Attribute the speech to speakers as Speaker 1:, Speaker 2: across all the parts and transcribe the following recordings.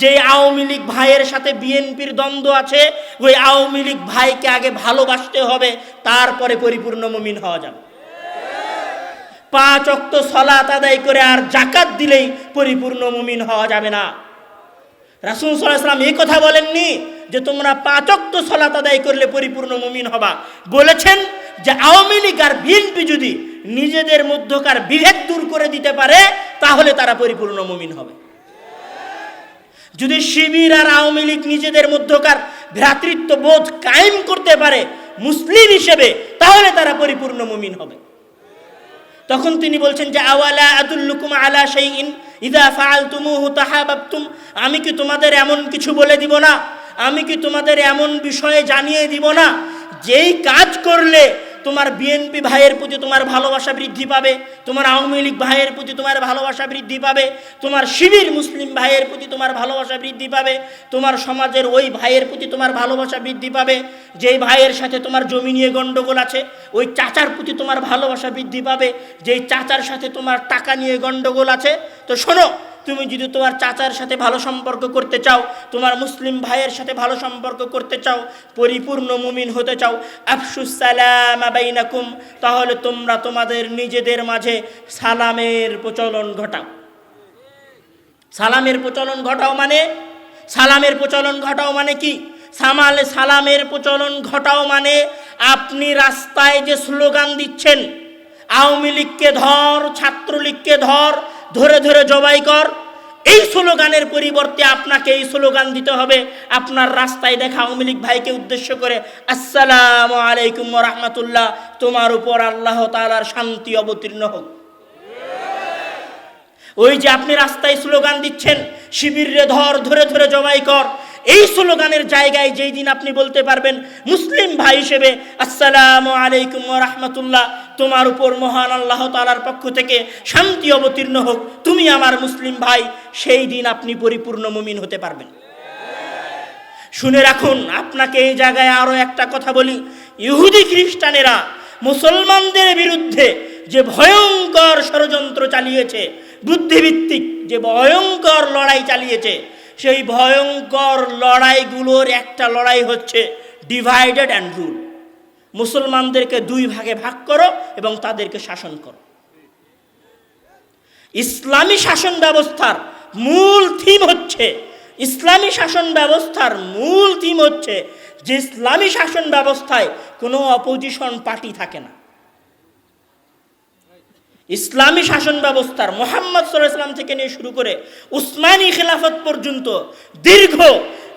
Speaker 1: যে আওয়ামী লীগ ভাইয়ের সাথে বিএনপির দ্বন্দ্ব আছে, ওই আওয়ামী লীগ ভাইকে আগে ভালোবাসতে হবে, তারপরে পরিপূর্ণ মুমিন হওয়া যাবে। পাঁচ অক্ত সলাত আদায় করে আর জাকাত দিলেই পরিপূর্ণ মুমিন হওয়া যাবে না। রাসুল সাল্লাম এই কথা বলেননি যে তোমরা পাঁচ অক্ত সলাত আদায় করলে পরিপূর্ণ মুমিন হবা। বলেছেন যে আওয়ামী লীগ আর বিএনপি যদি নিজেদের মধ্যকার বিভেদ দূর করে দিতে পারে, তাহলে তারা পরিপূর্ণ মুমিন হবে। যদি শিবির আর আওয়ামী লীগ নিজেদের মধ্যকার ভ্রাতৃত্ব বোধ কায়েম করতে পারে মুসলিম হিসেবে, তাহলে তারা পরিপূর্ণ মুমিন হবে। তখন তিনি বলছেন যে, আওয়ালা আদুল্লুকুম আলা শাইইন, ইদা ফাআলতুমুহু তাহাবাবতুম, আমি কি তোমাদের এমন কিছু বলে দিব না? আমি কি তোমাদের এমন বিষয়ে জানিয়ে দিব না? যেই কাজ করলে তোমার বিএনপি ভাইয়ের প্রতি তোমার ভালোবাসা বৃদ্ধি পাবে, তোমার আওয়ামী লীগ ভাইয়ের প্রতি তোমার ভালোবাসা বৃদ্ধি পাবে, তোমার শিবির মুসলিম ভাইয়ের প্রতি তোমার ভালোবাসা বৃদ্ধি পাবে, তোমার সমাজের ওই ভাইয়ের প্রতি তোমার ভালোবাসা বৃদ্ধি পাবে, যেই ভাইয়ের সাথে তোমার জমি নিয়ে গণ্ডগোল আছে, ওই চাচার প্রতি তোমার ভালোবাসা বৃদ্ধি পাবে, যেই চাচার সাথে তোমার টাকা নিয়ে গণ্ডগোল আছে। তো শোনো তুমি যদি তোমার চাচার সাথে ভালো সম্পর্ক করতে চাও, তোমার মুসলিম ভাইয়ের সাথে ভালো সম্পর্ক করতে চাও, পরিপূর্ণ মুমিন হতে চাও আফসুস সালাম বাইনাকুম, তাহলে তোমরা তোমাদের নিজেদের মাঝে সালামের প্রচলন ঘটাও। সালামের প্রচলন ঘটাও মানে? সালামের প্রচলন ঘটাও মানে কি? সামাল সালামের প্রচলন ঘটাও মানে আপনি রাস্তায় যে স্লোগান দিচ্ছেন, আওয়ামী লীগকে ধর, ছাত্রলীগকে ধর ধরে ধরে জবাই কর। এই স্লোগানের পরিবর্তে আপনাকে এই স্লোগান দিতে হবে। আপনার রাস্তায় দেখা আওয়ামী লীগ ভাইকে উদ্দেশ্য করে, আসসালামু আলাইকুম রহমতুল্লাহ, তোমার উপর আল্লাহ তালার শান্তি অবতীর্ণ হোক। ওই যে আপনি রাস্তায় স্লোগান দিচ্ছেন শিবিরে ধর, ধরে ধরে জবাই কর। এই স্লোগানের জায়গায় যেই দিন আপনি বলতে পারবেন, মুসলিম ভাই হিসেবে, আসসালামু আলাইকুম রহমতুল্লাহ তোমার উপর মহান আল্লাহ তালার পক্ষ থেকে শান্তি অবতীর্ণ হোক। তুমি আমার মুসলিম ভাই, সেই দিন আপনি পরিপূর্ণ মুমিন হতে পারবেন। শুনে রাখুন, আপনাকে এই জায়গায় আরও একটা কথা বলি। ইহুদি খ্রিস্টানেরা মুসলমানদের বিরুদ্ধে যে ভয়ঙ্কর ষড়যন্ত্র চালিয়েছে বুদ্ধিভিত্তিক যে ভয়ঙ্কর লড়াই চালিয়েছে, সেই ভয়ঙ্কর লড়াইগুলোর একটা লড়াই হচ্ছে ডিভাইডেড অ্যান্ড রুল মুসলমানদেরকে দুই ভাগে ভাগ করো এবং তাদেরকে শাসন করো। ইসলামী শাসন ব্যবস্থার মূল থিম হচ্ছে, ইসলামী শাসন ব্যবস্থার মূল থিম হচ্ছে যে ইসলামী শাসন ব্যবস্থায় কোনো অপোজিশন পার্টি থাকে না। ইসলামী শাসন ব্যবস্থার মোহাম্মদ সাল্লাম থেকে নিয়ে শুরু করে উসমানী খেলাফত পর্যন্ত দীর্ঘ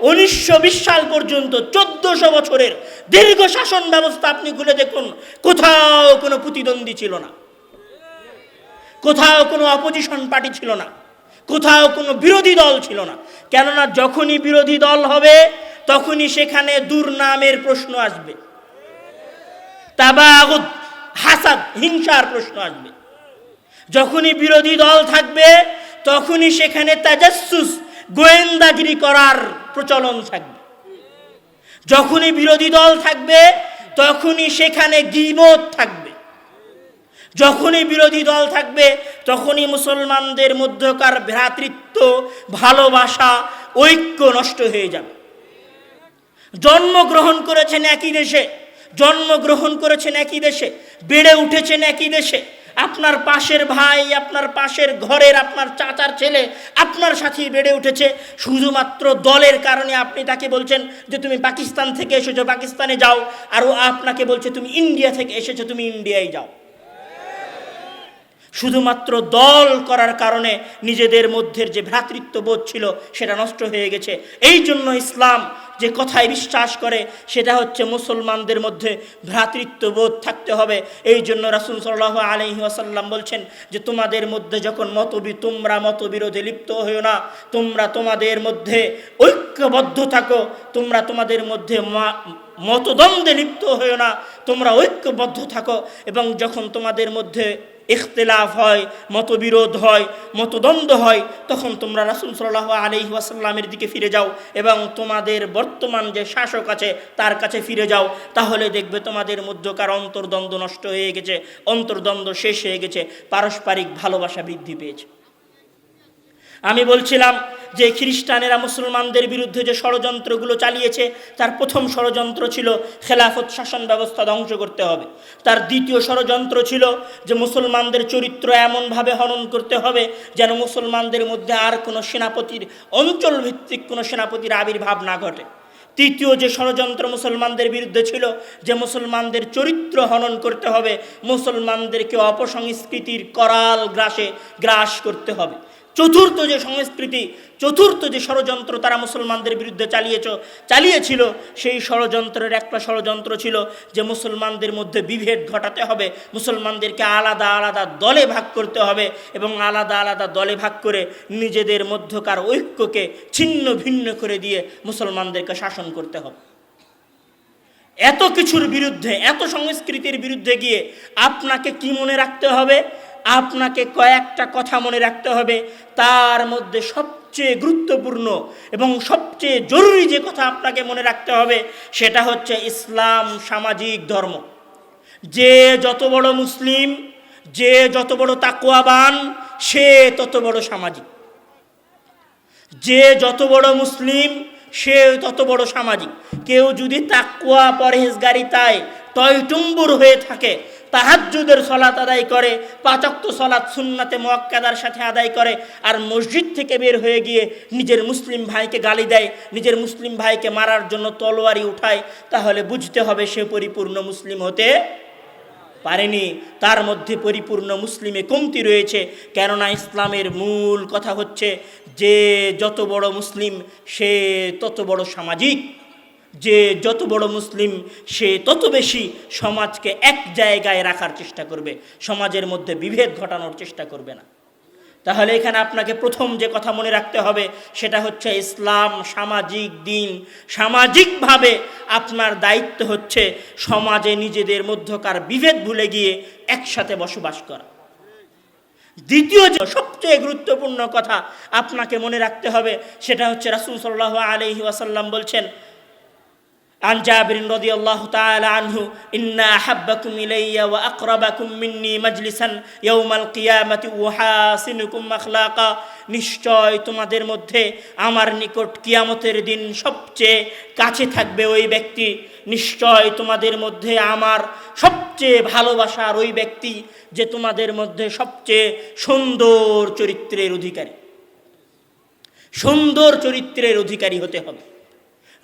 Speaker 1: উনিশশো বিশ সাল পর্যন্ত চোদ্দশো বছরের দীর্ঘ শাসন ব্যবস্থা আপনি খুলে দেখুন, কোথাও কোনো প্রতিদ্বন্দ্বী ছিল না। কোথাও কোনো অপোজিশন পার্টি ছিল না। কোথাও কোনো বিরোধী দল ছিল না। কেননা যখনই বিরোধী দল হবে, তখনই সেখানে দুর্নামের প্রশ্ন আসবে। তাবাগুদ হাসাদ, হিংসার প্রশ্ন আসবে। যখনই বিরোধী দল থাকবে, তখনই সেখানে তাজাসুস, গোয়েন্দাগিরি করার প্রচলন থাকবে। যখনই বিরোধী দল থাকবে, তখনই সেখানে গিবত থাকবে। যখনই বিরোধী দল থাকবে, তখনই মুসলমানদের মধ্যকার ভ্রাতৃত্ব, ভালোবাসা, ঐক্য নষ্ট হয়ে যাবে। জন্মগ্রহণ করেছেন একই দেশে, জন্মগ্রহণ করেছেন একই দেশে, বেড়ে উঠেছেন একই দেশে আপনার পাশের ভাই, আপনার পাশের ঘরের আপনার চাচার ছেলে আপনার সাথে বেড়ে উঠেছে। শুধুমাত্র দলের কারণে আপনি তাকে বলছেন যে তুমি পাকিস্তান থেকে এসেছ, পাকিস্তানে যাও। আর ও আপনাকে বলছে, তুমি ইন্ডিয়া থেকে এসেছ, তুমি ইন্ডিয়ায় যাও। শুধুমাত্র দল করার কারণে নিজেদের মধ্যে যে ভ্রাতৃত্ববোধ ছিল, সেটা নষ্ট হয়ে গেছে। এই জন্য ইসলাম যে কথায় বিশ্বাস করে, সেটা হচ্ছে মুসলমানদের মধ্যে ভ্রাতৃত্ববোধ থাকতে হবে। এই জন্য রাসুল সাল্লাহ আলহি আসাল্লাম বলছেন যে, তোমাদের মধ্যে যখন মতবি, তোমরা মতবিরোধে লিপ্ত হইও না, তোমরা তোমাদের মধ্যে ঐক্যবদ্ধ থাকো, তোমরা তোমাদের মধ্যে মতদ্বন্দ্বে লিপ্ত হইও না, তোমরা ঐক্যবদ্ধ থাকো এবং যখন তোমাদের মধ্যে ইখতলাফ হয়, মতবিরোধ হয়, মতদ্বন্দ্ব হয়, তখন তোমরা রাসুল সাল্লাহ আলহি ওয়াসাল্লামের দিকে ফিরে যাও এবং তোমাদের বর্তমান যে শাসক আছে তার কাছে ফিরে যাও। তাহলে দেখবে তোমাদের মধ্যকার অন্তর্দ্বন্দ্ব নষ্ট হয়ে গেছে, অন্তর্দ্বন্দ্ব শেষ হয়ে গেছে, পারস্পরিক ভালোবাসা বৃদ্ধি পেয়েছে। আমি বলছিলাম যে খ্রিস্টানেরা মুসলমানদের বিরুদ্ধে যে ষড়যন্ত্রগুলো চালিয়েছে, তার প্রথম ষড়যন্ত্র ছিল খেলাফত শাসন ব্যবস্থা ধ্বংস করতে হবে। তার দ্বিতীয় ষড়যন্ত্র ছিল যে মুসলমানদের চরিত্র এমনভাবে হনন করতে হবে যেন মুসলমানদের মধ্যে আর কোনো সেনাপতির, অঞ্চলভিত্তিক কোনো সেনাপতির আবির্ভাব না ঘটে। তৃতীয় যে ষড়যন্ত্র মুসলমানদের বিরুদ্ধে ছিল যে মুসলমানদের চরিত্র হনন করতে হবে, মুসলমানদেরকে অপসংস্কৃতির করাল গ্রাসে গ্রাস করতে হবে। চতুর্থ যে সংস্কৃতি, চতুর্থ যে ষড়যন্ত্র তারা মুসলমানদের বিরুদ্ধে চালিয়েছ, চালিয়েছিল, সেই ষড়যন্ত্রের একটা ষড়যন্ত্র ছিল যে মুসলমানদের মধ্যে বিভেদ ঘটাতে হবে, মুসলমানদেরকে আলাদা আলাদা দলে ভাগ করতে হবে এবং আলাদা আলাদা দলে ভাগ করে নিজেদের মধ্যকার ঐক্যকে ছিন্ন ভিন্ন করে দিয়ে মুসলমানদেরকে শাসন করতে হবে। এত কিছুর বিরুদ্ধে, এত সংস্কৃতির বিরুদ্ধে গিয়ে আপনাকে কি মনে রাখতে হবে? আপনাকে কয়েকটা কথা মনে রাখতে হবে। তার মধ্যে সবচেয়ে গুরুত্বপূর্ণ এবং সবচেয়ে জরুরি যে কথা আপনাকে মনে রাখতে হবে, সেটা হচ্ছে ইসলাম সামাজিক ধর্ম। যে যত বড় মুসলিম, যে যত বড় তাকুয়াবান সে তত বড় সামাজিক। যে যত বড় মুসলিম, সে তত বড় সামাজিক। কেউ যদি তাকুয়া পরহেজগারিতায় টয়টুম্বুর হয়ে থাকে তাহাজ্জুদের সলাত আদায় করে পাচক্ত সলাত সুন্নাতে মোয়াক্কাদার সাথে আদায় করে আর মসজিদ থেকে বের হয়ে গিয়ে নিজের মুসলিম ভাইকে গালি দেয়, নিজের মুসলিম ভাইকে মারার জন্য তলোয়ারি উঠায়, তাহলে বুঝতে হবে সে পরিপূর্ণ মুসলিম হতে পারেনি। তার মধ্যে পরিপূর্ণ মুসলিমে কমতি রয়েছে, কেননা ইসলামের মূল কথা হচ্ছে যে যত বড় মুসলিম সে তত বড় সামাজিক। যে যত বড় মুসলিম, সে তত বেশি সমাজকে এক জায়গায় রাখার চেষ্টা করবে। সমাজের মধ্যে বিভেদ ঘটানোর চেষ্টা করবে না। তাহলে এখানে আপনাকে প্রথম যে কথা মনে রাখতে হবে, সেটা হচ্ছে ইসলাম, সামাজিক দিন। সামাজিকভাবে আপনার দায়িত্ব হচ্ছে সমাজে নিজেদের মধ্যকার বিভেদ ভুলে গিয়ে একসাথে বসবাস করা। দ্বিতীয় যে সবচেয়ে গুরুত্বপূর্ণ কথা আপনাকে মনে রাখতে হবে, সেটা হচ্ছে রাসুল সাল্লাহ আলহি ওয়াসাল্লাম বলছেন عن جابر رضي الله تعالى عنه إن أحبكم إلي وأقربكم مني مجلسا يوم القيامة وحاسنكم أخلاقا নিশ্চয় তোমাদের মধ্যে আমার নিকট কিয়ামতের দিন সবচেয়ে কাছে থাকবে ওই ব্যক্তি নিশ্চয় তোমাদের মধ্যে আমার সবচেয়ে ভালোবাসার ওই ব্যক্তি যে তোমাদের মধ্যে সবচেয়ে সুন্দর চরিত্রের অধিকারী সুন্দর চরিত্রের অধিকারী হতে হবে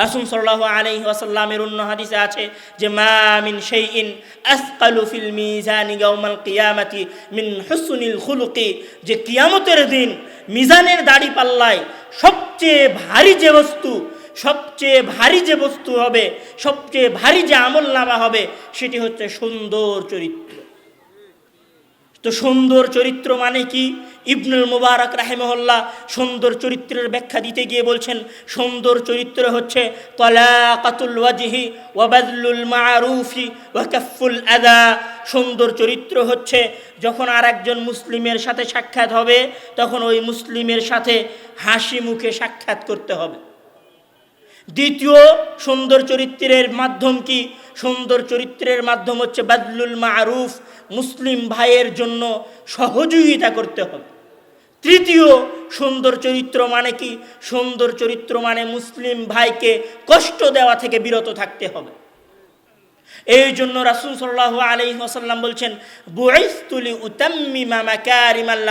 Speaker 1: রাসুল সাল্লাহ আলাইহি ওয়াসাল্লামের অন্য হাদিসে আছে যে, মা মিন শাইইন আসকালু ফিল মিজানি ইয়াউমাল কিয়ামাতি মিন হুসনিল খুলুকি যে কিয়ামতের দিন মিজানের দাড়ি পাল্লায় সবচেয়ে ভারী যে বস্তু, সবচেয়ে ভারী যে বস্তু হবে, সবচেয়ে ভারী যে আমল নামা হবে, সেটি হচ্ছে সুন্দর চরিত্র। তো সুন্দর চরিত্র মানে কি? ইবনুল মুবারক রাহেমহল্লা সুন্দর চরিত্রের ব্যাখ্যা দিতে গিয়ে বলছেন, সুন্দর চরিত্র হচ্ছে তলাকাতুল ওয়াজহি ওয়াবাদুল মারুফি ওয়াকাফুল আদা সুন্দর চরিত্র হচ্ছে যখন আর একজন মুসলিমের সাথে সাক্ষাৎ হবে, তখন ওই মুসলিমের সাথে হাসি মুখে সাক্ষাৎ করতে হবে। দ্বিতীয়, সুন্দর চরিত্রের মাধ্যম কি? সুন্দর চরিত্রের মাধ্যম হচ্ছে বাদলুল মারুফ মুসলিম ভাইয়ের জন্য সহযোগিতা করতে হবে। তৃতীয়, সুন্দর চরিত্র মানে কি? সুন্দর চরিত্র মানে মুসলিম ভাইকে কষ্ট দেওয়া থেকে বিরত থাকতে হবে। এই জন্য রাসুল সাল্লাহ আলি আসাল্লাম বলছেন বুয়াইস্তুলি উতাম্মি মামা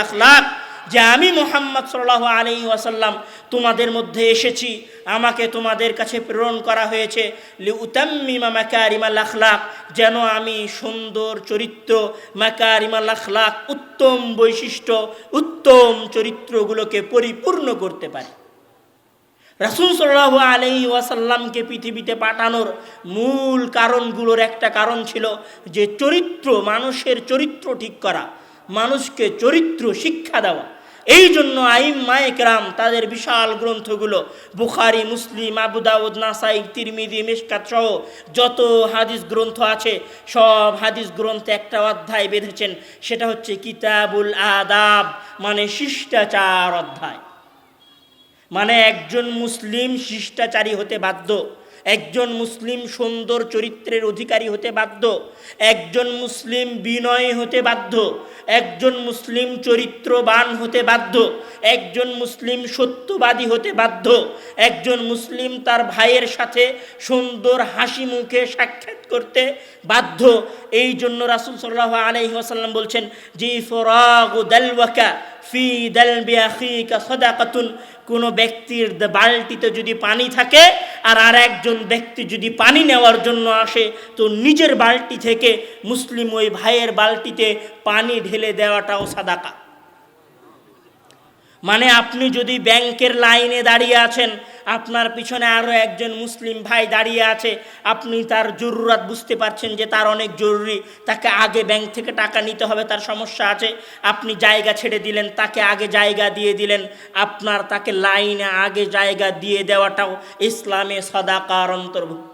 Speaker 1: আখলাক। যে আমি মোহাম্মদ সাল্লাহ আলী ওয়াসাল্লাম তোমাদের মধ্যে এসেছি, আমাকে তোমাদের কাছে প্রেরণ করা হয়েছে লি উতাম্মিমা মাকারিমাল আখলাক, যেন আমি সুন্দর চরিত্র, মাকারিমাল আখলাক, উত্তম বৈশিষ্ট্য, উত্তম চরিত্রগুলোকে পরিপূর্ণ করতে পারি। রাসুল সাল্লাহ আলি ওয়াসাল্লামকে পৃথিবীতে পাঠানোর মূল কারণগুলোর একটা কারণ ছিল যে চরিত্র, মানুষের চরিত্র ঠিক করা। মানুষকে চরিত্র, শিক্ষা দেওয়া। এই জন্য আইম মায়েকরাম তাদের বিশাল গ্রন্থগুলো বুখারি, মুসলিম আবুদাউদ নাসাই তিরমিদি মিসকাত সহ যত হাদিস গ্রন্থ আছে, সব হাদিস গ্রন্থে একটা অধ্যায় বেঁধেছেন। সেটা হচ্ছে কিতাবুল আদাব মানে শিষ্টাচার অধ্যায়। মানে একজন মুসলিম শিষ্টাচারী হতে বাধ্য। একজন মুসলিম সুন্দর চরিত্রের অধিকারী হতে বাধ্য, একজন মুসলিম বিনয় হতে বাধ্য, একজন মুসলিম চরিত্রবান হতে বাধ্য, একজন মুসলিম সত্যবাদী হতে বাধ্য, একজন মুসলিম তার ভাইয়ের সাথে সুন্দর হাসি মুখে সাক্ষাৎ করতে বাধ্য। এই জন্য রাসুল সাল্লাহ আলহি আসাল্লাম বলছেন, জি ফরাগ দালওয়াকা ফি দালবি আখিকা সদাকাতুন। কোনো ব্যক্তির বালতিতে যদি পানি থাকে আর আর একজন ব্যক্তি যদি পানি নেওয়ার জন্য আসে, তো নিজের বালতি থেকে মুসলিম ওই ভাইয়ের বালতিতে পানি ঢেলে দেওয়াটাও সাদাকা। মানে আপনি যদি ব্যাংকের লাইনে দাঁড়িয়ে আছেন আপনার পিছনে আরও একজন মুসলিম ভাই দাঁড়িয়ে আছে। আপনি তার জরুরাত বুঝতে পারছেন যে তার অনেক জরুরি। তাকে আগে ব্যাংক থেকে টাকা নিতে হবে, তার সমস্যা আছে। আপনি জায়গা ছেড়ে দিলেন, তাকে আগে জায়গা দিয়ে দিলেন। আপনার তাকে লাইনে আগে জায়গা দিয়ে দেওয়াটাও ইসলামে সদাকার অন্তর্ভুক্ত।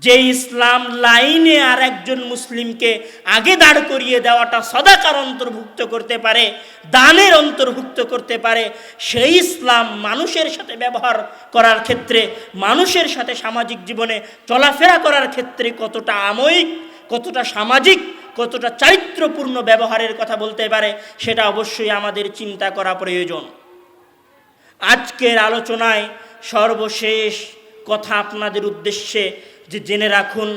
Speaker 1: যে ইসলাম লাইনে আর একজন মুসলিমকে আগে দাঁড় করিয়ে দেওয়াটা সদাকার অন্তর্ভুক্ত করতে পারে, দানের অন্তর্ভুক্ত করতে পারে, সেই ইসলাম মানুষের সাথে ব্যবহার করার ক্ষেত্রে, মানুষের সাথে সামাজিক জীবনে চলাফেরা করার ক্ষেত্রে কতটা আময়িক কতটা সামাজিক, কতটা চারিত্রপূর্ণ ব্যবহারের কথা বলতে পারে, সেটা অবশ্যই আমাদের চিন্তা করা প্রয়োজন। আজকের আলোচনায় সর্বশেষ কথা আপনাদের উদ্দেশ্যে যে জেনে রাখুন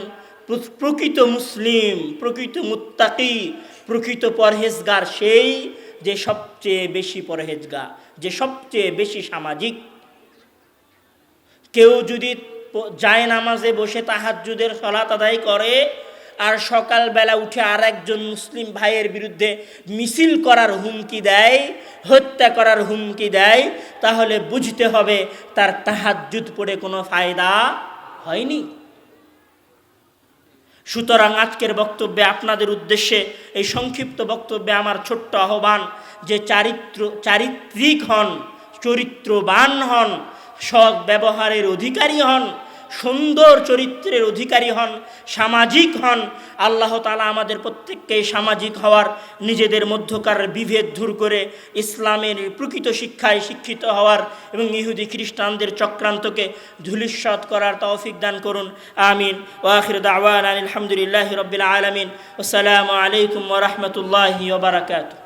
Speaker 1: প্রকৃত মুসলিম, প্রকৃত মুত্তাকি, প্রকৃত পরহেজগার সেই যে সবচেয়ে বেশি পরহেজগা যে সবচেয়ে বেশি সামাজিক। কেউ যদি যায় নামাজে বসে তাহাজ্জুদের সলাত আদায় করে, আর সকালবেলা উঠে আর একজন মুসলিম ভাইয়ের বিরুদ্ধে মিছিল করার হুমকি দেয়, হত্যা করার হুমকি দেয়, তাহলে বুঝতে হবে তার তাহাজ্জুদ পড়ে কোনো ফায়দা হয়নি। সুতরাং আজকের বক্তব্যে আপনাদের উদ্দেশ্যে এই সংক্ষিপ্ত বক্তব্যে আমার ছোট্ট আহ্বান যে চারিত্র, চারিত্রিক হন, চরিত্রবান হন, সৎ ব্যবহারের অধিকারী হন সুন্দর চরিত্রের অধিকারী হন, সামাজিক হন। আল্লাহ তালা আমাদের প্রত্যেককে সামাজিক হওয়ার, নিজেদের মধ্যকার বিভেদ দূর করে ইসলামের প্রকৃত শিক্ষায় শিক্ষিত হওয়ার এবং ইহুদি খ্রিস্টানদের চক্রান্তকে ধুলিস্বাত করার তৌফিক দান করুন। আমিন। ওয়াখির দাওয়ান আলহামদুলিল্লাহ রবিল আলমিন। আসসালামু আলাইকুম ওরহমতুল্লাহি ওবরাকাতু